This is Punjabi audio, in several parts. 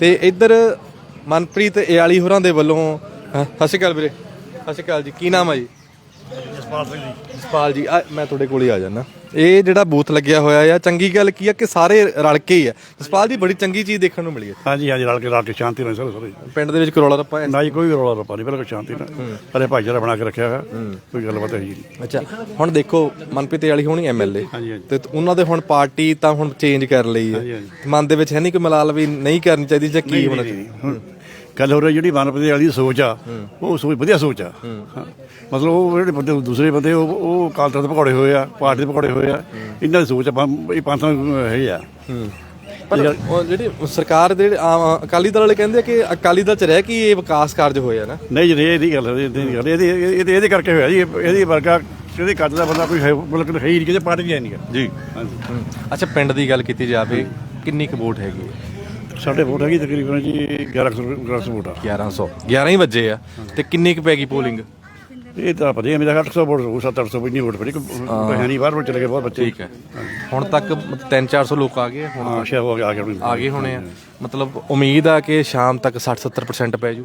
ਤੇ ਇੱਧਰ ਮਨਪ੍ਰੀਤ ਏਆਲੀ ਹੋਰਾਂ ਦੇ ਵੱਲੋਂ ਹਾਂ, ਸਤਿ ਸ਼੍ਰੀ ਅਕਾਲ ਵੀਰੇ। ਸਤਿ ਸ਼੍ਰੀ ਅਕਾਲ ਜੀ ਕੀ ਨਾਮ ਆ ਜੀ? ਜਸਪਾਲ ਸਿੰਘ ਜੀ। ਜਸਪਾਲ ਜੀ ਆ ਮੈਂ ਤੁਹਾਡੇ ਕੋਲ ਹੀ ਆ ਜਾਣਾ ਇਹ ਜਿਹੜਾ ਬੂਥ ਲੱਗਿਆ ਹੋਇਆ ਆ ਚੰਗੀ ਗੱਲ ਕੀ ਆ ਕਿ ਸਾਰੇ ਰਲ ਕੇ ਹੀ ਆ। ਜਸਪਾਲ ਜੀ ਬੜੀ ਚੰਗੀ ਚੀਜ਼ ਦੇਖਣ ਨੂੰ ਮਿਲੀ ਹੈ ਹਾਂਜੀ ਹਾਂਜੀ ਰਲ ਕੇ ਰਲ ਕੇ ਸ਼ਾਂਤੀ ਨਾਲ ਸਾਰੇ ਸਾਰੇ। ਪਿੰਡ ਦੇ ਵਿੱਚ ਕਰੋਲਾ ਰੱਪਾ ਨਾ ਜੀ ਕੋਈ ਰੌਲਾ ਰੱਪਾ ਨਹੀਂ ਬਿਲਕੁਲ ਸ਼ਾਂਤੀ ਨਾਲ। ਅਰੇ ਭਾਈਚਾਰਾ ਬਣਾ ਕੇ ਰੱਖਿਆ ਹੋਇਆ ਕੋਈ ਗੱਲਬਾਤ ਹੈ ਜੀ ਨਹੀਂ। ਅੱਛਾ ਹੁਣ ਦੇਖੋ ਮਨਪ੍ਰੀਤ ਏਆਲੀ ਹੋਣੀ ਐਮਐਲਏ ਹਾਂਜੀ ਹਾਂਜੀ। ਤੇ ਉਹਨਾਂ ਦੇ ਹੁਣ ਪਾਰਟੀ ਤਾਂ ਹੁਣ ਚੇਂਜ ਕਰ ਲਈ ਹੈ। ਹਾਂਜੀ। ਮਨ ਦੇ ਵਿੱਚ ਹੈ ਨਹੀਂ ਕਿ ਮਲਾਲ ਵੀ ਨਹੀਂ ਕਰਨੀ ਚਾਹੀਦੀ ਜਾਂ ਕੀ ਹੋਣਾ ਹੁਣ ਗੱਲ ਹੋ ਰਹੀ ਜਿਹੜੀ ਮਨਪ੍ਰੀਤ ਵਾਲੀ ਸੋਚ ਆ ਉਹ ਸੋਚ ਵਧੀਆ ਸੋਚ ਆ। ਹਾਂ। ਮਤਲਬ ਉਹ ਜਿਹੜੇ ਬੰਦੇ ਦੂਸਰੇ ਬੰਦੇ ਉਹ ਉਹ ਕਾਲਤਰ ਦੇ ਪਕੌੜੇ ਹੋਏ ਆ ਪਾਰਟੀ ਦੇ ਪਕੌੜੇ ਹੋਏ ਆ ਇਹਨਾਂ ਦੀ ਸੋਚ ਆ ਪੰ- ਇਹ ਪੰਥ ਹੈ। ਆ ਪਰ ਉਹ ਜਿਹੜੀ ਸਰਕਾਰ ਦੇ ਜਿਹੜੇ ਆਮ- ਅਕਾਲੀ ਦਲ ਵਾਲੇ ਕਹਿੰਦੇ ਆ ਕਿ ਅਕਾਲੀ ਦਲ ਚ ਰਹਿ ਕੇ ਇਹ ਵਿਕਾਸ ਕਾਰਜ ਹੋਏ ਆ ਨਾ। ਨਹੀਂ ਜੀ ਇਹਦੀ ਗੱਲ ਇਹਦੀ ਨਹੀਂ ਗੱਲ। ਇਹਦੀ ਇਹਦੇ ਇਹਦੇ ਕਰਕੇ ਹੋਇਆ ਜੀ। ਇਹ- ਇਹਦੀ ਵਰਗਾ ਇਹਦੇ ਕੱਦ ਦਾ ਬੰਦਾ ਕੋਈ ਹੈ ਮਤਲਬ ਹੈ ਹੀ ਨਹੀਂ ਕਿਸੇ ਪਾਰਟੀ ਨਹੀਂ। ਜੀ। ਹਾਂਜੀ। ਅੱਛਾ ਪਿੰਡ ਦੀ ਗੱਲ ਕੀਤੀ ਜਾਵੇ ਕਿੰਨੀ ਕੁ ਵੋਟ ਹੈਗੀ ਹੈ? ਸਾਡੇ ਵੋਟ ਹੈਗੀ ਤਕਰੀਬਨ ਜੀ 1100 1100 ਵੋਟ। ਆ 1100 11 ਹੀ ਵੱਜੇ ਆ। ਤੇ ਕਿੰਨੀ ਕੁ ਪੈ ਗਈ ਪੋਲਿੰਗ ਇਹ ਤਾਂ ਪਤਾ ਹੀ ਹੈ, ਮੇਰਾ 800 ਵੋਟ ਹੋਊ 700 ਇੰਨੀ ਵੋਟ ਪੜੀ ਹੈ। ਨਹੀਂ ਬਾਹਰ ਵੋਟ ਚਲੇ ਗਏ ਬਹੁਤ ਬੱਚੇ। ਠੀਕ ਹੈ। ਹੁਣ ਤੱਕ 3-400 ਲੋਕ ਆ ਗਏ ਹੁਣ ਹਾਂ ਸ਼ਾਇਦ ਹੋ ਗਿਆ ਆ ਗਿਆ ਆ ਗਏ ਹੋਣੇ ਆ। ਮਤਲਬ ਉਮੀਦ ਆ ਕਿ ਸ਼ਾਮ ਤੱਕ 60-70% ਪੈ ਜੂ?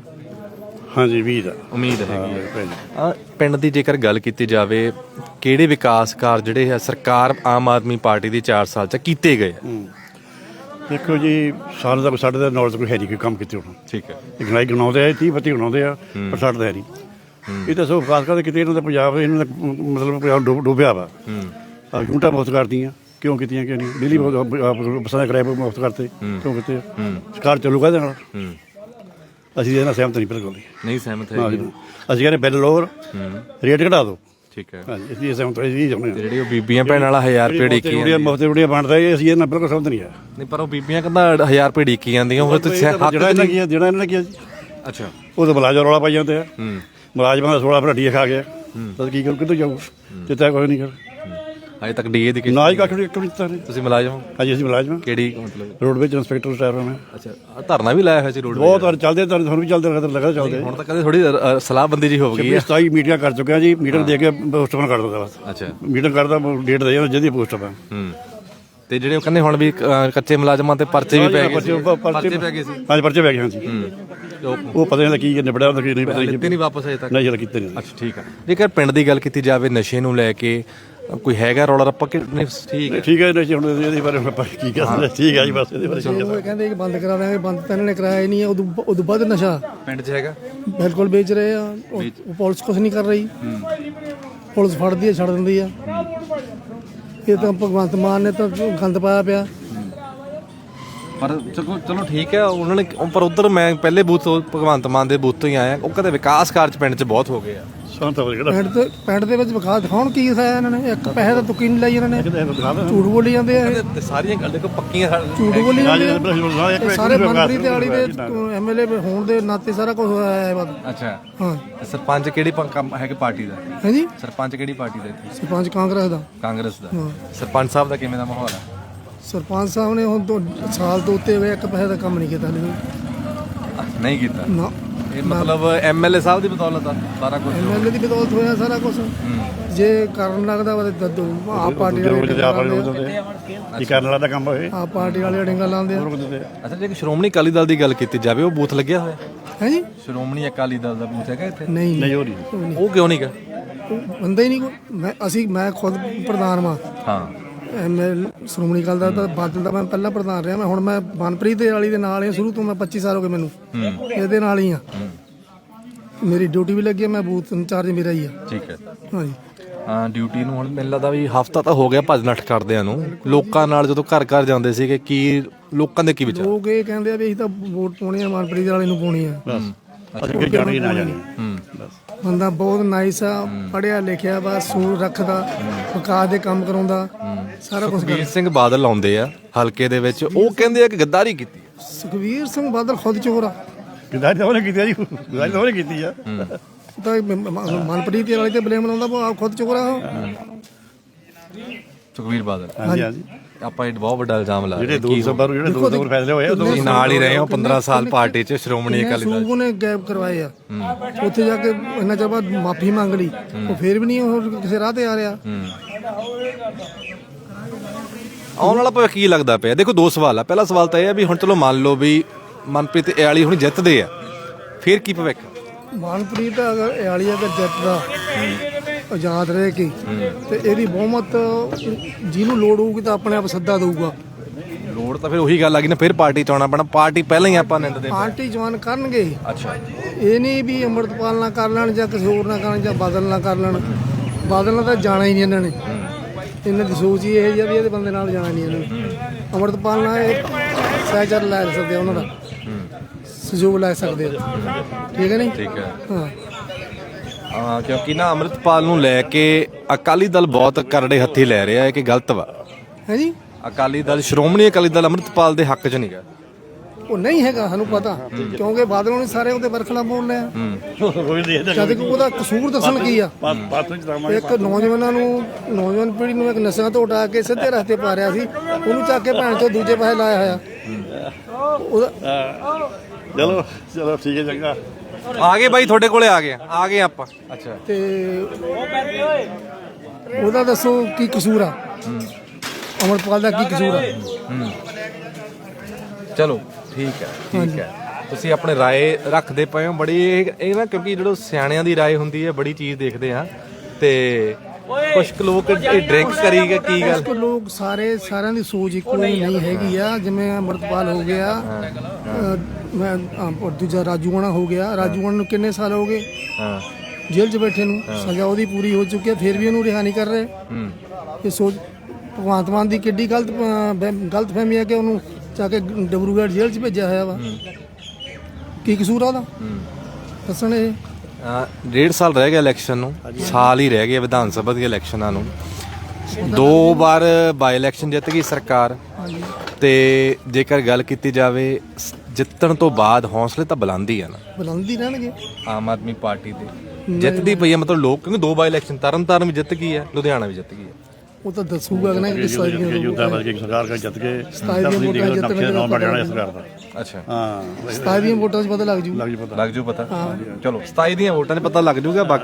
ਹਾਂਜੀ 20 ਦਾ ਉਮੀਦ ਹੈਗੀ। ਆ। ਪਿੰਡ ਦੀ ਜੇਕਰ ਗੱਲ ਕੀਤੀ ਜਾਵੇ ਕਿਹੜੇ ਵਿਕਾਸ ਕਾਰਜ ਜਿਹੜੇ ਆ ਸਰਕਾਰ ਆਮ ਆਦਮੀ ਪਾਰਟੀ ਦੀ 4 ਸਾਲ ਚ ਕੀਤੇ ਗਏ ਆ? ਦੇਖੋ ਜੀ ਸਾਲ ਦਾ ਸਾਡੇ ਦਾ ਨੌਲੇਜ ਕੋਈ ਹੈ ਨਹੀਂ ਕੋਈ ਕੰਮ ਕੀਤੇ ਹੁਣ। ਠੀਕ ਹੈ। ਇਹ ਗਣਾਈ ਗਣਾਉਂਦੇ ਆ 30 ਬੱਤੀ ਗਣਾਉਂਦੇ ਆ ਪਰ ਸਾਡੇ ਦਾ ਹੈ ਨਹੀਂ। ਇਹ ਤਾਂ ਸੋ ਖਾਸ ਕਰਕੇ ਕਿਤੇ ਇਹਨਾਂ ਦਾ ਪੰਜਾਬ ਇਹਨਾਂ ਦਾ ਮਤਲਬ ਪੰਜਾਬ ਡੁੱਬ- ਡੁੱਬਿਆ ਵਾ। ਹੂੰ। ਆ ਗੁੰਟਾ ਮੁਫਤ ਕਰਦੀਆਂ ਕਿਉਂ ਕੀਤੀਆਂ ਕਿਉਂ ਨਹੀਂ? ਦਿੱਲੀ ਬਹੁਤ ਬੱਸਾਂ ਕਿਰਾਏ ਮੁਫਤ ਕਰਤੇ ਕਿਉਂ ਕੀਤੇ ਸਰਕਾਰ ਚੱਲੂਗਾ ਇਹਦੇ ਨਾਲ? ਹੂੰ। ਅਸੀਂ ਇਹਦੇ ਨਾਲ ਸਹਿਮਤ ਨਹੀਂ ਬਿਲਕੁਲ ਨਹੀਂ। ਸਹਿਮਤ ਹਾਂ। ਅਸੀਂ ਕਹਿੰਦੇ ਬਿੱਲ ਲੋਰ ਰੇਟ ਘਟਾ ਦਿਓ। ਠੀਕ ਹੈ। ਹਾਂਜੀ ਇਹ ਸਹਿਮਤ ਅਸੀਂ ਇਹ ਚਾਹੁੰਦੇ ਤੇ ਜਿਹੜੀ ਉਹ ਬੀਬੀਆਂ ਭੈਣ ਵਾਲਾ 1000 ਰੁਪਏ ਡੀਕੀ ਰੁਪਏ ਮੁਫਤ ਰੁਪਏ ਬਣਦਾ ਇਹ ਅਸੀਂ ਇਹ ਨਾਲ ਬਿਲਕੁਲ ਸਹਿਮਤ ਨਹੀਂ ਆ। ਨਹੀਂ ਪਰ ਉਹ ਬੀਬੀਆਂ ਕਹਿੰਦਾ 1000 ਰੁਪਏ ਡੀਕੀ ਜਾਂਦੀਆਂ ਉਹ ਤੇ ਜਿਹੜਾ ਇਹਨਾਂ ਕੀ ਜਿਹੜਾ ਇਹਨਾਂ ਨੇ ਕੀ ਅੱਛਾ। ਉਹ ਤਾਂ ਮੁਲਾਜ਼ਮ ਰੌਲਾ ਪਾਈ ਜਾਂਦੇ ਆ। ਹੂੰ। ਮੁਲਾਜ਼ਮਾਂ ਦਾ 16 ਭਰਾਡੀਆਂ ਖਾ ਗਿਆ ਤਾਂ ਕੀ ਕਰੂ ਕਿੱਥੋਂ ਜਾਊ ਜਿੱਤਾ ਕੋਈ ਨਹੀਂ ਕਰ। ਅਜੇ ਤੱਕ ਡੀਏ ਦੀ ਨਾ ਹੀ ਕੱਖ ਨਹੀਂ ਇੱਕ ਵੀ ਦਿੱਤਾ ਨਹੀਂ ਤੁਸੀਂ ਮੁਲਾਜ਼ਮ ਹੋ? ਹਾਂਜੀ ਅਸੀਂ ਮੁਲਾਜ਼ਮ ਹਾਂ। ਕਿਹੜੀ ਮਤਲਬ? ਰੋਡਵੇਜ ਇੰਸਪੈਕਟਰ ਰਿਟਾਇਰ ਹਾਂ ਅੱਛਾ ਆਹ ਧਰਨਾ ਵੀ ਲਾਇਆ ਹੋਇਆ ਸੀ ਰੋਡ ਬਹੁਤ ਵਾਰ ਚੱਲਦੇ ਤਾਂ ਤੁਹਾਨੂੰ ਵੀ ਚੱਲਦੇ ਲਗਾਤਾਰ ਲਗਾ ਚੱਲਦੇ ਹੁਣ ਤਾਂ ਕਦੇ ਥੋੜੀ ਸਲਾਹਬੰਦੀ ਜੀ ਹੋ ਗਈ ਹੈ 27 ਮੀਟਿੰਗ ਕਰ ਚੁੱਕਿਆ ਜੀ ਮੀਟਿੰਗ ਦੇ ਕੇ ਪੋਸਟਪੋਨ ਕਰ ਦਿੰਦਾ ਬਸ। ਅੱਛਾ। ਮੀਟਿੰਗ ਕਰਦਾ ਡੇਟ ਦੇ ਜਾਂਦਾ ਜਦੀ ਪੋਸਟਪੋਨ ਹੂੰ। ਤੇ ਜਿਹੜੇ ਉਹ ਕਹਿੰਦੇ ਹੁਣ ਵੀ ਅਹ, ਕੱਚੇ ਮੁਲਾਜ਼ਮਾਂ ਤੇ ਪਰਚੇ ਵੀ ਪੈ ਗਏ ਸੀ। ਪਰਚੇ ਪੈ ਗਏ ਸੀ। ਹਾਂਜੀ ਪਰਚੇ ਪੈ ਗਏ ਹਾਂ। ਜੀ ਤੇ ਉਹ ਉਹ ਪਤਾ ਨਹੀਂ ਲੱਗਦਾ ਕੀ ਨਿਬੜਿਆ ਹੁੰਦਾ ਕੀ ਨਹੀਂ ਪਤਾ ਲਿੱਤੇ ਨਹੀਂ ਵਾਪਸ ਅਜੇ ਤੱਕ। ਨਹੀਂ ਜਦ ਕੀਤੇ ਨਹੀਂ। ਅੱਛਾ ਠੀਕ ਆ। ਜੇਕਰ ਪਿੰਡ ਦੀ ਗੱਲ ਕੀਤੀ ਜਾਵੇ ਨਸ਼ੇ ਨੂੰ ਲੈ ਕੇ ਕੋਈ ਹੈਗਾ ਰੌਲਾ ਰੱਪਾ ਕਿ ਨਹੀਂ ਠੀਕ ਹੈ। ਠੀਕ ਹੈ ਜੀ ਹੁਣ ਇਹਦੇ ਬਾਰੇ ਆਪਾਂ ਕੀ ਕਹਿ ਸਕਦੇ ਠੀਕ ਹੈ ਜੀ ਬਸ ਇਹਦੇ ਬਾਰੇ ਕੀ ਉਹ ਕਹਿੰਦੇ ਕਿ ਬੰਦ ਕਰਾ ਦਾਂਗੇ ਬੰਦ ਤਾਂ ਇਹਨਾਂ ਨੇ ਕਰਾਇਆ ਹੀ ਨਹੀਂ ਹੈ। ਉਦੋਂ ਉਦੋਂ ਵੱਧ ਨਸ਼ਾ ਪਿੰਡ 'ਚ ਹੈਗਾ? ਬਿਲਕੁਲ ਵੇਚ ਰਹੇ ਆ। ਉਹ ਉਹ ਪੁਲਿਸ ਕੁਝ ਨਹੀਂ ਕਰ ਰਹੀ। ਪੁਲਿਸ ਫੜਦੀ ਹੈ ਛੱਡ ਦਿੰਦੀ ਆ ਇਹ ਤਾਂ ਭਗਵੰਤ ਮਾਨ ਨੇ ਤਾਂ ਗੰਦ ਪਾਇਆ ਪਿਆ। ਪਰ ਚਲੋ ਚਲੋ ਠੀਕ ਹੈ ਉਹਨਾਂ ਨੇ ਪਰ ਉਧਰ ਮੈਂ ਪਹਿਲੇ ਬੂਥ ਤੋਂ ਭਗਵੰਤ ਮਾਨ ਦੇ ਬੂਥ ਤੋਂ ਹੀ ਆਇਆ। ਉਹ ਕਹਿੰਦੇ ਵਿਕਾਸ ਕਾਰਜ ਪਿੰਡ 'ਚ ਬਹੁਤ ਹੋ ਗਏ ਆ। ਸੰਤ ਹੋ ਜਿਹੜਾ ਪਿੰਡ ਤੇ ਪਿੰਡ ਦੇ ਵਿੱਚ ਵਿਖਾ ਦਿਖਾਉਣ ਕੀ ਦਿਖਾਇਆ ਇਹਨਾਂ ਨੇ? ਇੱਕ ਪੈਸੇ ਤਾਂ ਤੁੱਕੀ ਨਹੀਂ ਲਈ ਇਹਨਾਂ ਨੇ। ਝੂਠ ਬੋਲੀ ਜਾਂਦੇ ਆ ਇਹ। ਤੇ ਸਾਰੀਆਂ ਗੱਲ ਦੇਖੋ ਪੱਕੀਆਂ ਸਾਡੇ- ਝੂਠ ਬੋਲੀ ਜਾਂਦੇ ਆ। ਇਹ ਸਾਰੇ ਮਨਪ੍ਰੀਤ ਵਾਲੀ ਦੇ ਐਮਐਲਏ ਹੋਣ ਦੇ ਨਾਤੇ ਸਾਰਾ ਕੁਝ ਹੋਇਆ ਹੈ ਇਹ ਬਾਤ ਅੱਛਾ। ਹਾਂ। ਤੇ ਸਰਪੰਚ ਕਿਹੜੀ ਪ- ਕੰਮ ਹੈਗੇ ਪਾਰਟੀ ਦਾ? ਹੈ ਜੀ ਸਰਪੰਚ ਕਿਹੜੀ ਪਾਰਟੀ ਦਾ ਇੱਥੇ? ਸਰਪੰਚ ਕਾਂਗਰਸ ਦਾ। ਕਾਂਗਰਸ ਦਾ। ਸਰਪੰਚ ਸਾਹਿਬ ਦਾ ਕਿਵੇਂ ਦਾ ਮਾਹੌਲ ਹੈ ਸਰਪੰਚ ਸਾਹਿਬ ਨੇ ਹੁਣ ਦੋ ਸਾਲ ਤੋਂ ਉੱਤੇ ਹੋਏ ਇੱਕ ਪੈਸੇ ਦਾ ਕੰਮ ਨਹੀਂ ਕੀਤਾ ਨਹੀਂ ਕੀਤਾ? ਨਾ। ਇਹ ਮਤਲਬ ਐਮਐਲਏ ਸਾਹਿਬ ਦੀ ਬਦੌਲਤ ਆ ਸਾਰਾ ਕੁਝ ਐਮਐਲਏ ਦੀ ਬਦੌਲਤ ਹੋਇਆ ਸਾਰਾ ਕੁਝ ਜੇ ਕਰਨ ਲੱਗਦਾ ਵਾ ਤੇ ਦੱਦੋ ਆਪ ਪਾਰਟੀ ਵਾਲੇ ਜਿਹੜੇ ਆਪ ਵਾਲੇ ਹੁੰਦੇ ਕੀ ਕਰਨ ਵਾਲਾ ਦਾ ਕੰਮ ਹੋਏ ਆਪ ਪਾਰਟੀ ਵਾਲੇ ਡਿੰਗਾ ਲਾਉਂਦੇ ਆ। ਅੱਛਾ ਜੇ ਸ਼੍ਰੋਮਣੀ ਅਕਾਲੀ ਦਲ ਦੀ ਗੱਲ ਕੀਤੀ ਜਾਵੇ ਉਹ ਬੂਥ ਲੱਗਿਆ ਹੋਇਆ? ਹੈ ਜੀ? ਸ਼੍ਰੋਮਣੀ ਅਕਾਲੀ ਦਲ ਦਾ ਬੂਥ ਹੈਗਾ ਇੱਥੇ? ਨਹੀਂ। ਨਹੀਂ ਹੋ ਰਹੀ ਉਹ ਕਿਉਂ ਨਹੀਂਗਾ ਬੰਦਾ ਹੀ ਨਹੀਂ ਕੋਈ ਮੈਂ ਅਸੀਂ ਮੈਂ ਖੁਦ ਪ੍ਰਧਾਨ ਵਾਂ। ਹਾਂ। ਐਮਐਲ ਸ਼੍ਰੋਮਣੀ ਅਕਾਲੀ ਦਲ ਦਾ ਬਾਦਲ ਦਾ ਮੈਂ ਪਹਿਲਾਂ ਪ੍ਰਧਾਨ ਰਿਹਾ। ਮੈਂ ਹੁਣ ਮੈਂ ਮਨਪ੍ਰੀਤ ਦੇ ਵਾਲੀ ਦੇ ਨਾਲ ਹੀ ਹਾਂ, ਸ਼ੁਰੂ ਤੋਂ ਮੈਂ 25 ਸਾਲ ਹੋ ਗਏ ਮੈਨੂੰ। ਇਹਦੇ ਨਾਲ ਹੀ ਆ ਮੇਰੀ ਡਿਊਟੀ ਵੀ ਲੱਗੀ ਹੈ। ਮੈਂ ਬੂਥ ਇੰਚਾਰਜ ਮੇਰਾ ਹੀ ਆ। ਠੀਕ ਹੈ। ਹਾਂਜੀ। ਹਾਂ ਡਿਊਟੀ ਨੂੰ ਹੁਣ ਮੈਨੂੰ ਲੱਗਦਾ ਵੀ ਹਫਤਾ ਤਾਂ ਹੋ ਗਿਆ ਭੱਜ ਨੱਠ ਕਰਦਿਆਂ ਨੂੰ। ਲੋਕਾਂ ਨਾਲ ਜਦੋਂ ਘਰ ਘਰ ਜਾਂਦੇ ਸੀਗੇ ਕੀ ਲੋਕਾਂ ਦੇ ਕੀ ਵਿਚਾਰ? ਲੋਕ ਇਹ ਕਹਿੰਦੇ ਆ ਵੀ ਅਸੀਂ ਤਾਂ ਵੋਟ ਪਾਉਣੀ ਆ ਮਨਪ੍ਰੀਤ ਵਾਲੇ ਨੂੰ ਪਾਉਣੀ ਆ। ਅਸੀਂ ਕਿ ਜਾਣੀ ਨਾ ਜਾਣੀ। ਹੂੰ। ਬੰਦਾ ਬਹੁਤ ਨਾਈਸ ਆ ਪੜਿਆ ਲਿਖਿਆ ਵਾ ਸੂਰ ਰੱਖਦਾ ਵਿਕਾਸ ਦੇ ਕੰਮ ਕਰਾਉਂਦਾ ਸਾਰਾ ਕੁਝ ਸੁਖਬੀਰ ਸਿੰਘ ਬਾਦਲ ਆਉਂਦੇ ਆ ਹਲਕੇ ਦੇ ਵਿੱਚ ਉਹ ਕਹਿੰਦੇ ਆ ਕਿ ਗੱਦਾਰੀ ਕੀਤੀ। ਸੁਖਵੀਰ ਸਿੰਘ ਬਾਦਲ ਖੁਦ ਚੋਰ ਆ। ਕਿਦਾਂ ਤਾਂ ਉਹਨੇ ਕੀਤੀ ਆ ਜੀ। ਕਿਦਾਂ ਤਾਂ ਉਹਨੇ ਕੀਤੀ ਆ। ਉਹ ਤਾਂ ਮ- ਮ- ਮਨਪ੍ਰੀਤ ਵਾਲੇ ਤੇ ਬਲੇਮ ਲਾਉਂਦਾ ਉਹ ਆਪ ਖੁਦ ਚੋਰ ਆ ਉਹ। ਸੁਖਬੀਰ ਬਾਦਲ ਹਾਂਜੀ ਹਾਂਜੀ। ਆਪਾਂ ਇਹ ਬਹੁਤ ਵੱਡਾ ਇਲਜ਼ਾਮ ਲਾ ਰਹੇ ਜਿਹੜੇ ਦੂਰ ਸਭਾ ਨੂੰ ਜਿਹੜੇ ਦੂਰ ਦੂਰ ਫੈਸਲੇ ਹੋਏ ਆ ਉਹ ਤੁਸੀਂ ਨਾਲ ਹੀ ਰਹੇ ਹੋ 15 ਸਾਲ ਪਾਰਟੀ 'ਚ ਸ਼੍ਰੋਮਣੀ ਅਕਾਲੀ ਦਲ ਉਹਨੇ ਗੈਪ ਕਰਵਾਏ ਆ। ਉੱਥੇ ਜਾ ਕੇ ਇੰਨਾ ਚਿਰ ਬਾਅਦ ਮਾਫੀ ਮੰਗ ਲਈ ਉਹ ਫੇਰ ਵੀ ਨਹੀਂ ਉਹ ਕਿਸੇ ਰਾਹ ਤੇ ਆ ਰਿਹਾ। ਆਉਣ ਵਾਲਾ ਭਵਿੱਖ ਕੀ ਲੱਗਦਾ ਪਿਆ? ਦੇਖੋ ਦੋ ਸਵਾਲ ਆ। ਪਹਿਲਾ ਸਵਾਲ ਤਾਂ ਇਹ ਹੈ ਵੀ ਹੁਣ ਚਲੋ ਮੰਨ ਲਓ ਵੀ ਮਨਪ੍ਰੀਤ ਇਆਲੀ ਹੁਣ ਜਿੱਤਦੇ ਆ। ਫਿਰ ਕੀ ਭਵਿੱਖ? ਮਾਨਪ੍ਰੀਤ ਅਗਰ ਇਆਲੀ ਅਗਰ ਜਿੱਤਦਾ ਆਜ਼ਾਦ ਰਹਿ ਕੇ। ਤੇ ਇਹਦੀ ਬਹੁਮਤ ਜਿਹਨੂੰ ਲੋੜ ਹੋਊਗੀ ਤਾਂ ਆਪਣੇ ਆਪ ਸੱਦਾ ਦਊਗਾ। ਲੋੜ ਤਾਂ ਫਿਰ ਉਹੀ ਗੱਲ ਆ ਗਈ ਨਾ ਫਿਰ ਪਾਰਟੀ ਚ ਆਉਣਾ ਪੈਣਾ। ਪਾਰਟੀ ਪਹਿਲਾਂ ਹੀ ਆਪਾਂ ਨਿੰਦਦੇ। ਪਾਰਟੀ ਜਵਾਨ ਕਰਨਗੇ। ਅੱਛਾ। ਇਹ ਨਹੀਂ ਵੀ ਅੰਮ੍ਰਿਤਪਾਲ ਨਾ ਕਰ ਲੈਣ ਜਾਂ ਕਿਸੇ ਹੋਰ ਨਾ ਕਰਨ ਜਾਂ ਬਾਦਲ ਨਾ ਕਰ ਲੈਣ। ਬਾਦਲ ਨਾਲ ਤਾਂ ਜਾਣਾ ਹੀ ਨਹੀਂ ਇਹਨਾਂ ਨੇ। ਇਹਨਾਂ ਦੀ ਸੋਚ ਹੀ ਇਹ ਹੈ ਵੀ ਇਹਦੇ ਬੰਦੇ ਨਾਲ ਜਾਣਾ ਨਹੀਂ ਇਹਨਾਂ ਨੇ। ਅੰਮ੍ਰਿਤਪਾਲ ਨਾਲ ਇਹ ਸਹਿਚਰ ਲੈ ਸਕਦੇ ਉਹਨਾਂ ਦਾ। ਸਹਿਯੋਗ ਲੈ ਸਕਦੇ ਆ। ਠੀਕ ਹੈ ਨਹੀਂ? ਠੀਕ ਹੈ। ਹਾਂ। ਹਾਂ ਕਿਉਂਕਿ ਨਾ ਅੰਮ੍ਰਿਤਪਾਲ ਨੂੰ ਲੈ ਕੇ ਅਕਾਲੀ ਦਲ ਬਹੁਤ ਕਰੜੇ ਹੱਥੀ ਲੈ ਰਿਹਾ ਹੈ ਕਿ ਗਲਤ ਵਾ? ਹੈ ਜੀ ਅਕਾਲੀ ਦਲ ਸ਼੍ਰੋਮਣੀ ਅਕਾਲੀ ਦਲ ਅੰਮ੍ਰਿਤਪਾਲ ਦੇ ਹੱਕ 'ਚ ਨਹੀਂਗਾ ਉਹ ਨਹੀਂ ਹੈਗਾ ਸਾਨੂੰ ਪਤਾ। ਕਿਉਂਕਿ ਬਾਦਲੋਂ ਨੇ ਸਾਰੇ ਉਹਦੇ ਬਰਖਲਾ ਬੋਲ ਲਿਆ ਜਦ ਕਿ ਉਹਦਾ ਕਸੂਰ ਦੱਸਣ ਕੀ ਆ? ਇੱਕ ਨੌਜਵਾਨਾਂ ਨੂੰ ਨੌਜਵਾਨ ਪੀੜ੍ਹੀ ਨੂੰ ਇੱਕ ਨਸ਼ਿਆਂ ਤੋਂ ਉਟਾ ਕੇ ਸਿੱਧੇ ਰਸਤੇ ਪਾ ਰਿਹਾ ਸੀ। ਉਹਨੂੰ ਚੱਕ ਕੇ ਭੈਣ ਤੋਂ ਦੂਜੇ ਪਾਸੇ ਲਾਇਆ ਹੋਇਆ। ਉਹਦਾ ਚਲੋ ਚਲੋ ਠੀਕ ਹੈ ਚੰਗਾ। ਆ ਗਏ ਬਾਈ ਤੁਹਾਡੇ ਕੋਲੇ ਆ ਗਏ। ਆ ਗਏ ਆਪਾਂ। ਅੱਛਾ। ਤੇ ਉਹਦਾ ਦੱਸੋ ਕੀ ਕਸੂਰ ਆ? ਅਮਰਪਾਲ ਦਾ ਕੀ ਕਸੂਰ ਆ? ਚਲੋ ਠੀਕ ਹੈ ਠੀਕ ਹੈ। ਤੁਸੀਂ ਆਪਣੇ ਰਾਏ ਰੱਖਦੇ ਪਏ ਹੋ। ਬੜੀ ਇਹ ਇਹ ਨਾ ਕਿਉਂਕਿ ਜਦੋਂ ਸਿਆਣਿਆਂ ਦੀ ਰਾਏ ਹੁੰਦੀ ਹੈ ਬੜੀ ਚੀਜ਼ ਦੇਖਦੇ ਆ ਤੇ ਕੁਝ ਲੋਕ ਇਹ ਡਰਿੰਕ ਕਰੀ ਗਏ ਕੀ ਗੱਲ? ਕੁਝ ਲੋਕ ਸਾਰੇ ਸਾਰਿਆਂ ਦੀ ਸੋਚ ਇੱਕੋ ਹੀ ਨਹੀਂ ਹੈਗੀ ਆ। ਜਿਵੇਂ ਅਮਰਪਾਲ ਹੋ ਗਿਆ ਮੈਂ ਔਰ ਦੂਜਾ ਰਾਜੂਆਣਾ ਹੋ ਗਿਆ। ਰਾਜੂਆਣਾ ਨੂੰ ਕਿੰਨੇ ਸਾਲ ਹੋ ਗਏ? ਹਾਂ। ਜੇਲ੍ਹ 'ਚ ਬੈਠੇ ਨੂੰ। ਸਜ਼ਾ ਉਹਦੀ ਪੂਰੀ ਹੋ ਚੁੱਕੀ ਹੈ ਫਿਰ ਵੀ ਉਹਨੂੰ ਰਿਹਾ ਨਹੀਂ ਕਰ ਰਹੇ। ਹੂੰ। ਇਹ ਸੋਚ ਭਗਵੰਤ ਮਾਨ ਦੀ ਕਿੱਡੀ ਗਲਤ ਗਲਤ ਫਹਿਮੀ ਹੈ ਕਿ ਉਹਨੂੰ ਜਾ ਕੇ ਡਬਰੂਗੜ੍ਹ ਜੇਲ੍ਹ 'ਚ ਭੇਜਿਆ ਹੋਇਆ ਵਾ। ਕੀ ਕਸੂਰ ਆ ਉਹਦਾ? ਦੱਸਣ ਇਹ। ਡੇਢ ਸਾਲ ਰਹਿ ਗਿਆ ਇਲੈਕਸ਼ਨ ਨੂੰ। ਸਾਲ ਹੀ ਰਹਿ ਗਿਆ ਵਿਧਾਨ ਸਭਾ ਦੀਆਂ ਇਲੈਕਸ਼ਨਾਂ ਨੂੰ। ਦੋ ਵਾਰ ਬਾਈ ਇਲੈਕਸ਼ਨ ਜਿੱਤ ਗਈ ਸਰਕਾਰ। ਤੇ ਜੇਕਰ ਗੱਲ ਕੀਤੀ ਜਾਵੇ ਜਿੱਤਣ ਤੋਂ ਬਾਅਦ ਹੌਸਲੇ ਤਾਂ ਬੁਲੰਦ ਆ ਨਾ। ਬੁਲੰਦੀ ਰਹਿਣਗੇ। ਆਮ ਆਦਮੀ ਪਾਰਟੀ ਦੇ। ਜਿੱਤਦੀ ਪਈ ਹੈ ਮਤਲਬ ਲੋਕ ਕਿਉਂਕਿ ਦੋ ਬਾਈ ਇਲੈਕਸ਼ਨ ਤਰਨਤਾਰਨ ਵੀ ਜਿੱਤ ਗਈ ਹੈ ਲੁਧਿਆਣਾ ਵੀ ਜਿੱਤ ਗਈ ਹੈ ਉਹ ਤਾਂ ਦੱਸੂਗਾ ਕਿ ਨਾ ਕਿ ਦੀ ਯੁੱਧਾ ਕੇ ਸਰਕਾਰ ਕਰ ਜਿੱਤ ਕੇ ਸਤਾਈ ਦੀਆਂ ਵੋਟਾਂ ਜਿੱਤ ਕੇ ਨਾਮ ਬਣਾ ਸਰਕਾਰ ਦਾ। ਅੱਛਾ। ਹਾਂ। ਸਤਾਈ ਦੀਆਂ ਵੋਟਾਂ 'ਚ ਪਤਾ ਲੱਗ ਜੂ। ਲੱਗ ਜੀ ਪਤਾ। ਲੱਗ ਜੂ ਪਤਾ। ਚਲੋ 27 ਦੀਆਂ ਵੋਟਾਂ 'ਚ ਪਤਾ ਲੱਗ ਜੂਗਾ ਬਾਕੀ